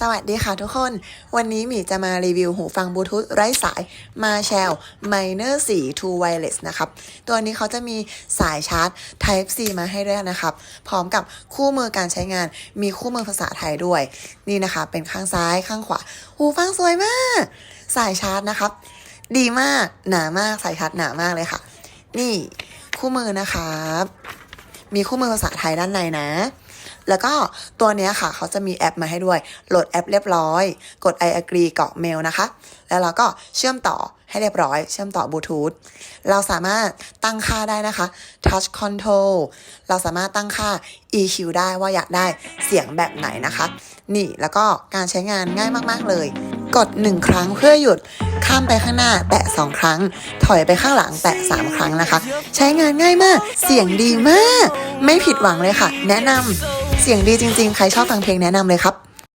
สวัสดีค่ะทุกคน วันนี้หมีจะมารีวิวหูฟังบลูทูธไร้สาย Marshall Minor 4 True Wireless นะครับ ตัวนี้เขาจะมีสายชาร์จ Type C มาให้ด้วยนะครับ พร้อมกับคู่มือการใช้งาน มีคู่มือภาษาไทยด้วย นี่นะคะ เป็นข้างซ้ายข้างขวา หูฟังสวยมาก สายชาร์จนะครับ ดีมาก หนามาก สายชาร์จหนามากเลยค่ะ นี่คู่มือนะครับ มีคู่มือภาษาไทยด้านในนะ แล้วก็ตัวเนี้ยค่ะ เขาจะมีแอปมาให้ด้วย โหลดแอปเรียบร้อย กด I agree กรอกเมลนะคะ แล้วเราก็เชื่อมต่อให้เรียบร้อย เชื่อมต่อบลูทูธ เราสามารถตั้งค่าได้นะคะ touch control เราสามารถตั้งค่า EQ ได้ว่าอยากได้เสียงแบบไหนนะคะ นี่แล้วก็การใช้งานง่ายมาก ๆ เลย กด 1 ครั้งเพื่อหยุด ข้ามไปข้างหน้า แตะ 2 ครั้ง ถอยไปข้างหลังแตะ 3 ครั้งนะคะ ใช้งานง่ายมาก เสียงดีมาก ไม่ผิดหวังเลยค่ะ แนะนำเสียงดีจริง ๆ ใครชอบฟังเพลงแนะนำเลยครับ